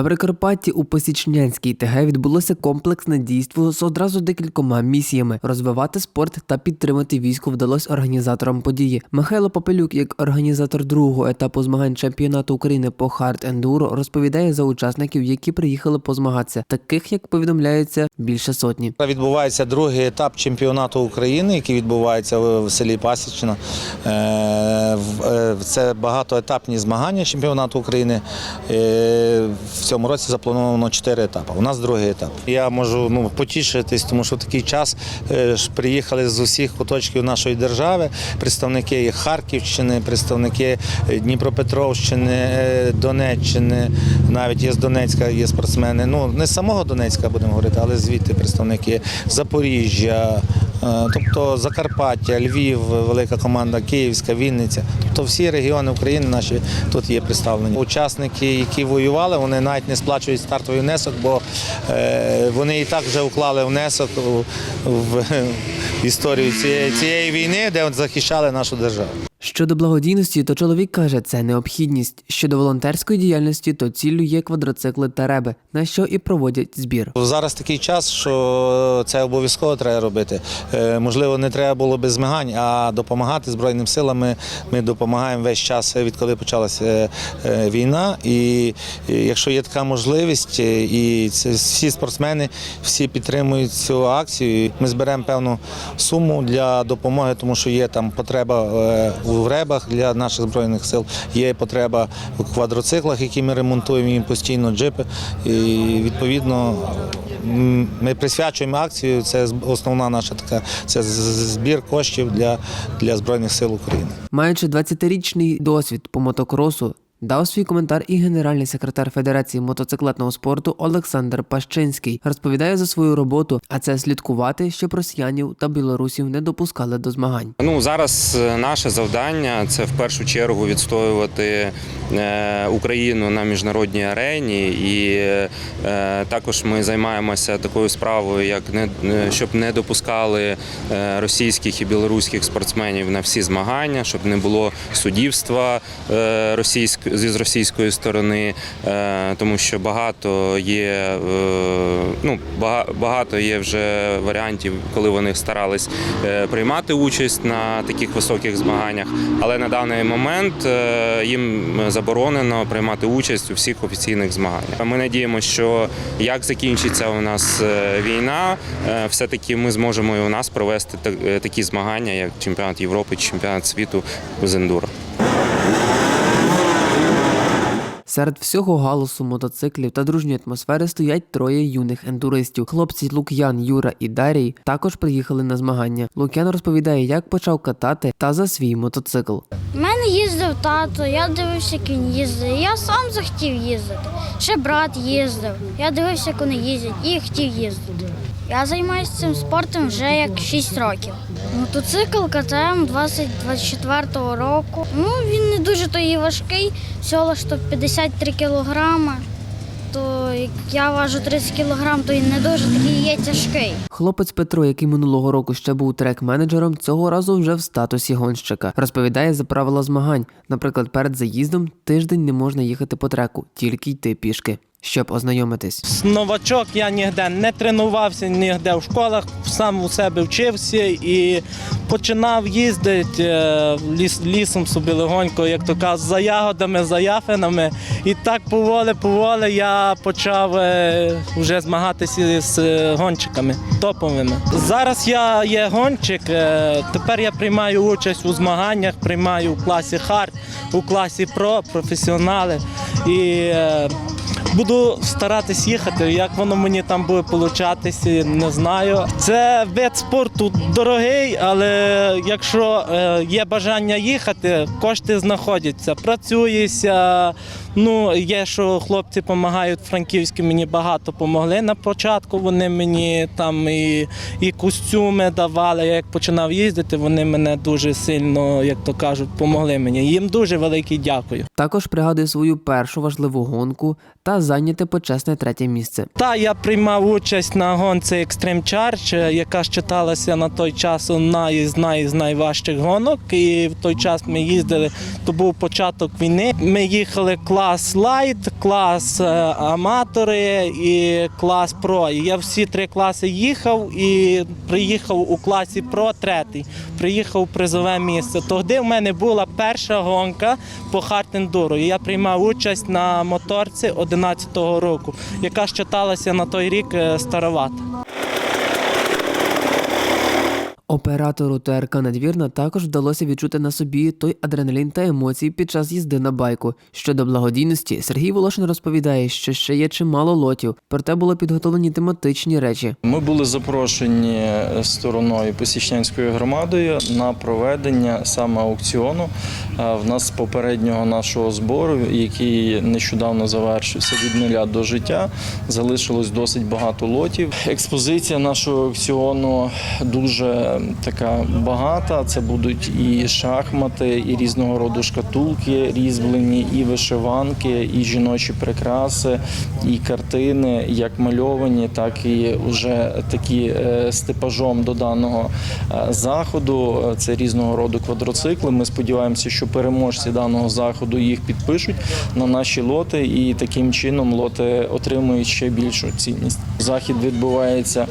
На Прикарпатті у Посічнянській ТГ відбулося комплексне дійство з одразу декількома місіями. Розвивати спорт та підтримати військо вдалося організаторам події. Михайло Попелюк, як організатор другого етапу змагань чемпіонату України по хард ендуро, розповідає за учасників, які приїхали позмагатися, таких як повідомляється більше сотні. Відбувається другий етап чемпіонату України, який відбувається в в селі Пасічна. Е, в- е, Це багатоетапні змагання чемпіонату України. Цьому році заплановано чотири етапи. У нас другий етап. Я можу ну, потішитись, тому що в такий час е, приїхали з усіх куточків нашої держави представники Харківщини, представники е, Дніпропетровщини, е, Донеччини, навіть є з Донецька, є спортсмени. Ну не з самого Донецька будемо говорити, але звідти представники Запоріжжя, тобто Закарпаття, Львів, велика команда Київська, Вінниця. Тобто всі регіони України наші тут є представлені. Учасники, які воювали, вони навіть не сплачують стартовий внесок, бо е, вони і так вже уклали внесок в історію цієї, цієї війни, де захищали нашу державу. Щодо благодійності, то чоловік каже, це необхідність. Щодо волонтерської діяльності, то ціллю є квадроцикли та реби, на що і проводять збір. Зараз такий час, що це обов'язково треба робити. Е, Можливо, не треба було без змагань, а допомагати Збройним силам. Ми, ми допомагаємо весь час, відколи почалася е, е, війна. І якщо є така можливість, і всі спортсмени всі підтримують цю акцію. Ми зберемо певну суму для допомоги, тому що є там потреба е, в ребах для наших збройних сил, є потреба у квадроциклах, які ми ремонтуємо їм постійно джипи. І відповідно ми присвячуємо акцію. Це основна наша така це збір коштів для, для збройних сил України. Маючи 20-річний досвід по мотокросу, дав свій коментар і генеральний секретар Федерації мотоциклетного спорту Олександр Пащинський. Розповідає за свою роботу, а це слідкувати, щоб росіянів та білорусів не допускали до змагань. Ну зараз е, наше завдання це в першу чергу відстоювати е, Україну на міжнародній арені, і е, також ми займаємося такою справою, як не щоб не допускали російських і білоруських спортсменів на всі змагання, щоб не було суддівства е, російськ з російської сторони, е, тому що багато є е, ну багато є вже варіантів, коли вони старались е, приймати участь на таких високих змаганнях, але на даний момент їм заборонено приймати участь у всіх офіційних змаганнях. Ми надіємося, що як закінчиться у нас війна, е, все-таки ми зможемо і у нас провести та- е, такі змагання, як чемпіонат Європи, чемпіонат світу з ендуро. Серед всього галусу мотоциклів та дружньої атмосфери стоять троє юних ендуристів. Хлопці Лук'ян, Юра і Дарій також приїхали на змагання. Лук'ян розповідає, як почав катати та за свій мотоцикл. У мене їздив тато, я дивився, як він їздить. Я сам захотів їздити. Ще брат їздив. Я дивився, як вони їздять і хотів їздити. Я займаюся цим спортом вже як 6 років. Мотоцикл КТМ 2024 року. Ну, він не дуже то і важкий, всього лише 53 кілограми. То як я важу 30 кілограм, то він не дуже такий є тяжкий. Хлопець Петро, який минулого року ще був трек-менеджером, цього разу вже в статусі гонщика. Розповідає за правила змагань. Наприклад, перед заїздом тиждень не можна їхати по треку, тільки йти пішки. Щоб ознайомитись. Новачок я ніде не тренувався, ніде в школах, сам у себе вчився і починав їздити е, ліс, лісом собі легонько, як то кажуть, за ягодами, за яфинами. І так поволі, поволі я почав е, вже змагатися з е, гонщиками топовими. Зараз я є гонщик, тепер я приймаю участь у змаганнях, приймаю у класі хард, у класі про, професіонали. І Буду старатись їхати. Як воно мені там буде получатися, не знаю. Це вид спорту дорогий, але якщо е, є бажання їхати, кошти знаходяться. Працюється. Ну, є, що хлопці допомагають франківські, мені багато допомогли на початку. Вони мені там і, і костюми давали. Я як починав їздити, вони мене дуже сильно, як то кажуть, допомогли мені. Їм дуже велике дякую. Також пригадує свою першу важливу гонку та зайняте почесне третє місце. Та я приймав участь на гонці Extreme Charge, е, яка считалася на той час одна із най, з найважчих гонок. І в той час ми їздили, то був початок війни. Ми їхали клас. Клас лайт, клас е, аматори і клас про. Я всі три класи їхав і приїхав у класі про третій. Приїхав у призове місце. Тоді в мене була перша гонка по хартендуру. Я приймав участь на моторці 11-го року, яка щиталася на той рік е, старовата. Оператору ТРК Надвірна також вдалося відчути на собі той адреналін та емоції під час їзди на байку. Щодо благодійності, Сергій Волошин розповідає, що ще є чимало лотів, проте були підготовлені тематичні речі. Ми були запрошені стороною Посічнянською громадою на проведення саме аукціону. Е, В нас попереднього нашого збору, який нещодавно завершився від нуля до життя, залишилось досить багато лотів. Експозиція нашого аукціону дуже така багата. Це будуть і шахмати, і різного роду шкатулки різьблені, і вишиванки, і жіночі прикраси, і картини, як мальовані, так і вже такі е, з типажом до даного е, заходу. Е, Це різного роду квадроцикли. Ми сподіваємося, що переможці даного заходу їх підпишуть на наші лоти, і таким чином лоти отримують ще більшу цінність. Захід відбувається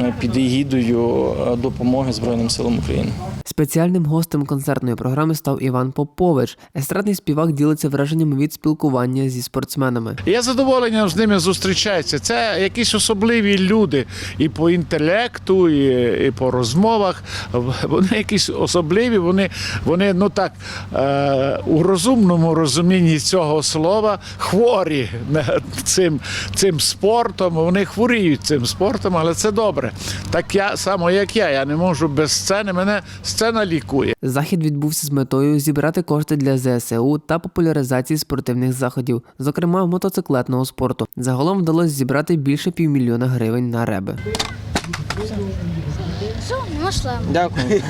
е, під егідою е, допомоги Збройним силам України. Спеціальним гостем концертної програми став Іван Попович. Естрадний співак ділиться враженнями від спілкування зі спортсменами. Я задоволенням з ними зустрічаюся. Це якісь особливі люди і по інтелекту, і, і по розмовах. Вони якісь особливі, вони, вони ну так, е, у розумному розумінні цього слова хворі цим, цим спортом. Вони хворіють цим спортом, але це добре. Так я само, як я. Я не можу без сцени. Мене сцена лікує. Захід відбувся з метою зібрати кошти для ЗСУ та популяризації спортивних заходів, зокрема мотоциклетного спорту. Загалом вдалося зібрати більше півмільйона гривень на реби. Все. Дякую.